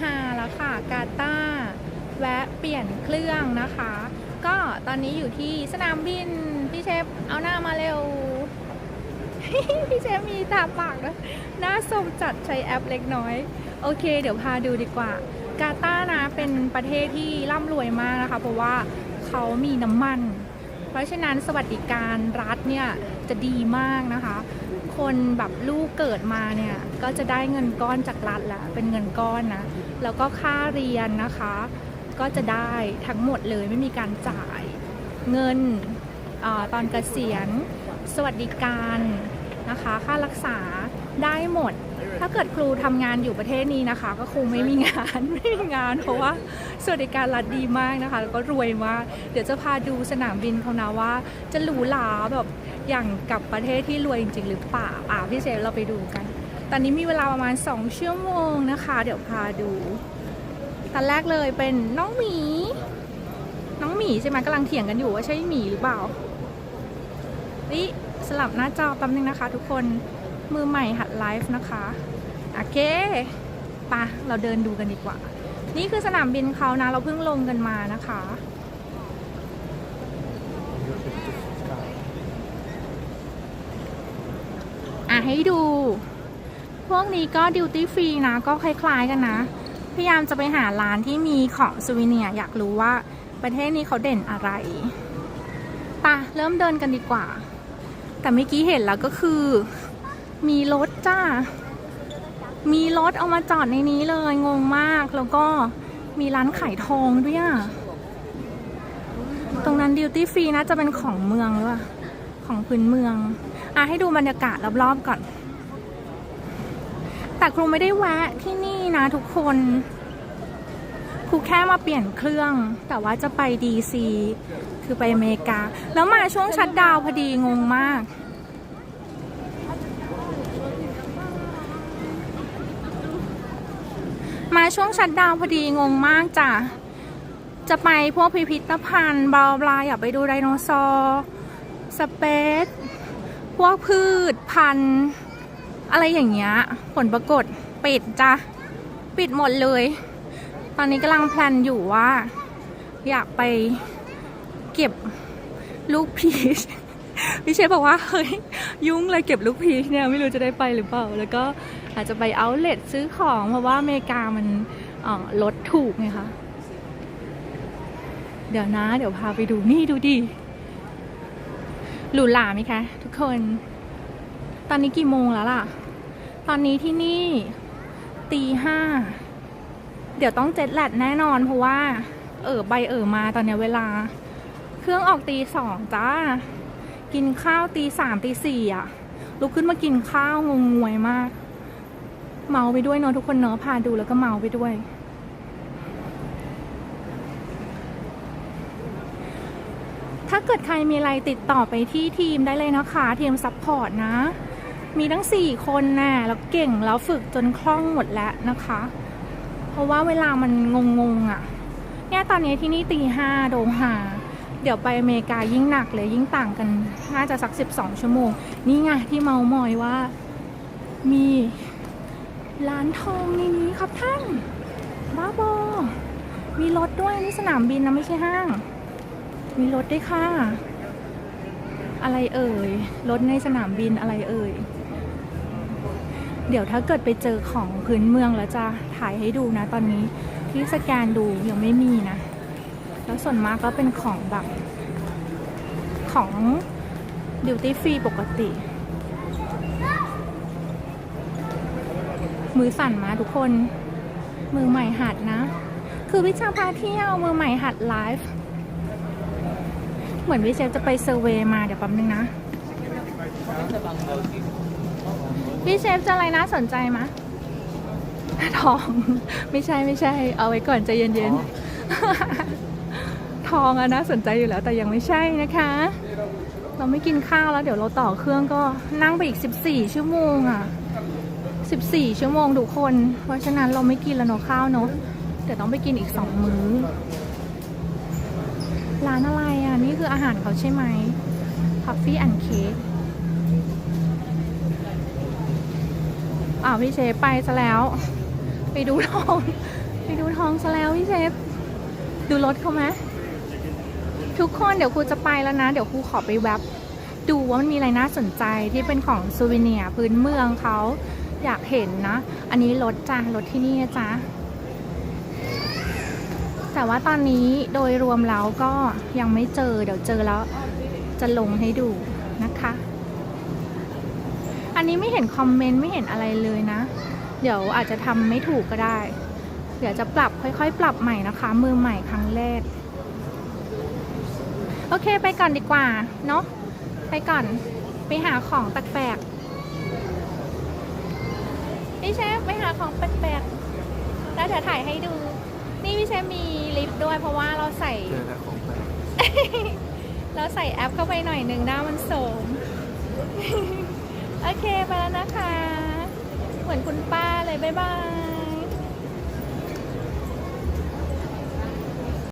ฮาแล้วค่ะ กาตาแวะเปลี่ยนเครื่องนะคะ ก็ตอนนี้อยู่ที่สนามบิน พี่เชฟเอาหน้ามาเร็ว พี่เชฟมีตาปากด้วยหน้าสมจัดใช้แอปเล็กน้อย โอเค เดี๋ยวพาดูดีกว่า กาตานะเป็นประเทศที่ร่ำรวยมากนะคะ เพราะว่าเขามีน้ำมัน เพราะฉะนั้นสวัสดิการรัฐเนี่ยจะดีมากนะคะ คนแบบลูกเกิดมาเนี่ยก็จะได้เงินก้อนจากรัฐแล้วเป็นเงินก้อนนะแล้วก็ค่าเรียนนะคะ ก็จะได้ทั้งหมดเลยไม่มีการจ่ายเงินอตอนเกษียณสวัสดิการนะคะ ค่ารักษาได้หมด ถ้าเกิดครูทำงานอยู่ประเทศนี้นะคะ ก็คงไม่มีงานไม่มีงาน เพราะว่าสวัสดิการรัฐดีมากนะคะ แล้วก็รวยมาก เดี๋ยวจะพาดูสนามบินเขานะว่า จะหรูหราแบบอย่างกับประเทศที่รวยจริงๆหรือเปล่าอ่าพี่เชฟเราไปดูกัน ตอนนี้มีเวลาประมาณ 2 ชั่วโมงนะคะ เดี๋ยวพาดูตอนแรกเลยเป็นน้องหมี น้องหมีใช่ไหมกำลังเถียงกันอยู่ว่าใช่หมีหรือเปล่านี่สลับหน้าจอแป๊บนึงนะคะ ทุกคน มือใหม่หัดไลฟ์นะคะ โอเคปะเราเดินดูกันดีกว่า นี่คือสนามบินเขานะ เราเพิ่งลงกันมานะคะ อะให้ดู พวกนี้ก็ดิวตี้ฟรีนะ ก็คล้ายๆกันนะ พยายามจะไปหาร้านที่มีของซูวิเนียอยากรู้ว่าประเทศนี้เขาเด่นอะไรปะเริ่มเดินกันดีกว่า แต่เมื่อกี้เห็นแล้วก็คือ มีรถจ้า มีรถเอามาจอดในนี้เลย งงมาก แล้วก็มีร้านขายทองด้วยอะตรงนั้นดิวตี้ฟรีนะจะเป็นของเมืองหรือเปล่า ของพื้นเมือง อะให้ดูบรรยากาศรอบๆก่อน แต่ครูไม่ได้แวะที่นี่นะทุกคนครูแค่มาเปลี่ยนเครื่อง แต่ว่าจะไปดีซีคือไปอเมริกา แล้วมาช่วงชัดดาวพอดีงงมาก ช่วงชัดดาวพอดีงงมากจ้ะ จะไปพวกพิพิธภัณฑ์บาบลาอยากไปดูไดโนเสาร์สเปซพวกพืชพันธุ์ อะไรอย่างเงี้ย ผลปรากฏปิดจ้ะ ปิดหมดเลย ตอนนี้กำลังแพลนอยู่ว่า อยากไปเก็บลูกพีชพี่เชฟบอกว่าเฮ้ยยุ่งเลยเก็บลูกพีชเนี่ยไม่รู้จะได้ไปหรือเปล่า แล้วก็ อาจจะไปเอาเลทซื้อของเพราะว่าอเมริกามันลดถูกไงคะ เดี๋ยวนะ เดี๋ยวพาไปดูนี่ดูดิหรูหราไหมคะทุกคน ตอนนี้กี่โมงแล้วล่ะ ตอนนี้ที่นี่ตีห้า เดี๋ยวต้องเจ็ดแลดแน่นอนเพราะว่า เออใบเออมาตอนนี้เวลา เครื่องออกตีสองจ้า กินข้าวตีสามตีสี่อะลุกขึ้นมากินข้าวงงงวยมาก เมาไปด้วยเนาะทุกคนเนาะพาดูแล้วก็เมาไปด้วย ถ้าเกิดใครมีอะไรติดต่อไปที่ทีมได้เลยนะคะทีมซัพพอร์ตนะ มีทั้ง 4 คนน่ะแล้วเก่งแล้วฝึกจนคล่องหมดแล้วนะคะ เพราะว่าเวลามันงงๆอะ่ะเนี่ยตอนนี้ที่นี่ตีห้าโดงหาเดี๋ยวไปอเมริกายิ่งหนักเลยยิ่งต่างกันน่าจะสัก 12 ชั่วโมง นี่ไงที่เมามอยว่ามี ร้านทองในนี้ครับท่านบ้าบอ มีรถด้วยนี่สนามบินนะไม่ใช่ห้าง มีรถด้วยค่ะ อะไรเอ่ย รถในสนามบินอะไรเอ่ย เดี๋ยวถ้าเกิดไปเจอของพื้นเมืองแล้วจะถ่ายให้ดูนะตอนนี้ที่สแกนดูยังไม่มีนะ แล้วส่วนมากก็เป็นของแบบของดิวตี้ฟรีปกติ มือสั่นมาทุกคน มือใหม่หัดนะ คือวิชาพาเที่ยวมือใหม่หัดไลฟ์เหมือนวิเชฟจะไปเซอร์เวย์มาเดี๋ยวแป๊บนึงนะพี่เชฟจะอะไรน่าสนใจมะทอง ไม่ใช่ไม่ใช่ เอาไว้ก่อนใจเย็นๆทองอะน่าสนใจอยู่แล้วแต่ยังไม่ใช่นะคะ เราไม่กินข้าวแล้วเดี๋ยวเราต่อเครื่องก็นั่งไปอีก 14 ชั่วโมงอะ 14 ชั่วโมงทุกคน เพราะฉะนั้นเราไม่กินแล้วเนอะข้าวเนอะเดี๋ยวต้องไปกินอีก2มื้อ ร้านอะไรอะ นี่คืออาหารเขาใช่ไหม Coffee and Cake อ้าวพี่เชฟไปซะแล้ว ไปดูทอง ไปดูทองซะแล้วพี่เชฟ ดูรถเขาไหมทุกคนเดี๋ยวครูจะไปแล้วนะ เดี๋ยวครูขอไปแวบดูว่ามันมีอะไรน่าสนใจที่เป็นของซูวิเนียพื้นเมืองเขา อยากเห็นนะ อันนี้รถจ้ะรถที่นี่นะจ๊ะ แต่ว่าตอนนี้โดยรวมแล้วก็ยังไม่เจอ เดี๋ยวเจอแล้วจะลงให้ดูนะคะ อันนี้ไม่เห็นคอมเมนต์ไม่เห็นอะไรเลยนะ เดี๋ยวอาจจะทำไม่ถูกก็ได้ เดี๋ยวจะปรับค่อยๆ ปรับใหม่นะคะ มือใหม่ครั้งแรก โอเคไปก่อนดีกว่า เนาะไปก่อนไปหาของแปลก พี่เชฟไปหาของแปลกๆแล้วเดี๋ยวถ่ายให้ดู นี่พี่เชฟมีลิฟต์ด้วยเพราะว่าเราใส่ เจอแต่ของแปลกเราใส่แอปเข้าไปหน่อยหนึ่งหน้ามันโสม โอเคไปแล้วนะคะ เหมือนคุณป้าเลย บ๊ายบาย